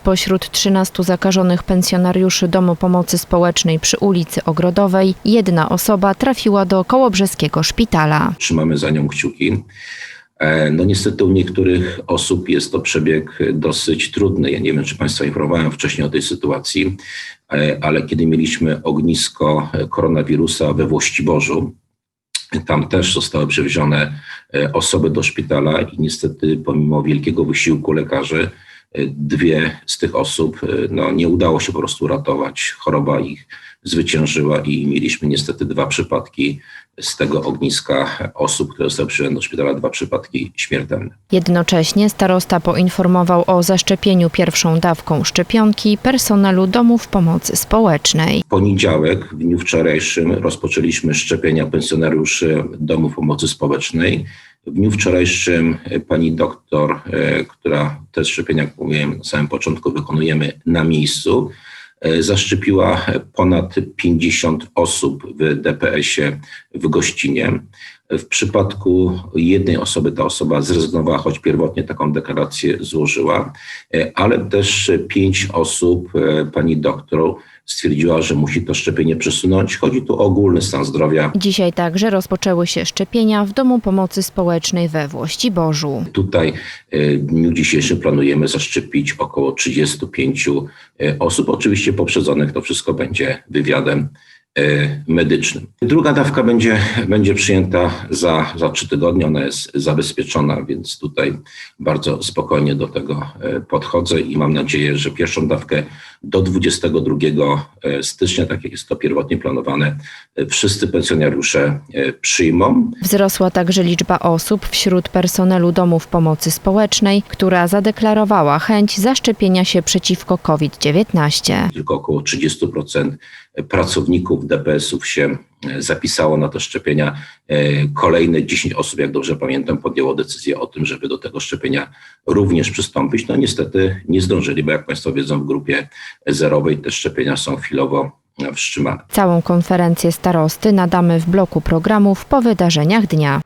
Spośród 13 zakażonych pensjonariuszy Domu Pomocy Społecznej przy ulicy Ogrodowej, jedna osoba trafiła do Kołobrzeskiego Szpitala. Trzymamy za nią kciuki. E, No niestety u niektórych osób jest to przebieg dosyć trudny. Ja nie wiem, czy Państwa informowałem wcześniej o tej sytuacji, e, ale kiedy mieliśmy ognisko koronawirusa we Włościborzu, tam też zostały przewiezione e, osoby do szpitala i niestety pomimo wielkiego wysiłku lekarzy, dwie z tych osób e, no, nie udało się po prostu uratować. Choroba ich zwyciężyła i mieliśmy niestety dwa przypadki z tego ogniska osób, które zostały przyjęte do szpitala, dwa przypadki śmiertelne. Jednocześnie starosta poinformował o zaszczepieniu pierwszą dawką szczepionki personelu domów pomocy społecznej. W poniedziałek, w dniu wczorajszym, rozpoczęliśmy szczepienia pensjonariuszy Domu Pomocy Społecznej. W dniu wczorajszym pani doktor, e, która te szczepienia, jak mówiłem na samym początku, wykonujemy na miejscu, e, zaszczepiła ponad 50 osób w DPS-ie w Gościnie. W przypadku jednej osoby ta osoba zrezygnowała, choć pierwotnie taką deklarację złożyła, e, ale też pięć osób e, pani doktor stwierdziła, że musi to szczepienie przesunąć. Chodzi tu o ogólny stan zdrowia. Dzisiaj także rozpoczęły się szczepienia w Domu Pomocy Społecznej we Włościborzu. Tutaj e, w dniu dzisiejszym planujemy zaszczepić około 35 e, osób, oczywiście poprzedzonych to wszystko będzie wywiadem medycznym. Druga dawka będzie, będzie przyjęta za, za trzy tygodnie, ona jest zabezpieczona, więc tutaj bardzo spokojnie do tego e, podchodzę i mam nadzieję, że pierwszą dawkę do 22 stycznia, tak jak jest to pierwotnie planowane, e, wszyscy pensjonariusze e, przyjmą. Wzrosła także liczba osób wśród personelu domów pomocy społecznej, która zadeklarowała chęć zaszczepienia się przeciwko COVID-19. tylko około 30% pracowników DPS-ów się e, zapisało na te szczepienia. E, Kolejne 10 osób, jak dobrze pamiętam, podjęło decyzję o tym, żeby do tego szczepienia również przystąpić. No niestety nie zdążyli, bo jak Państwo wiedzą, w grupie zerowej te szczepienia są chwilowo wstrzymane. Całą konferencję starosty nadamy w bloku programów po wydarzeniach dnia.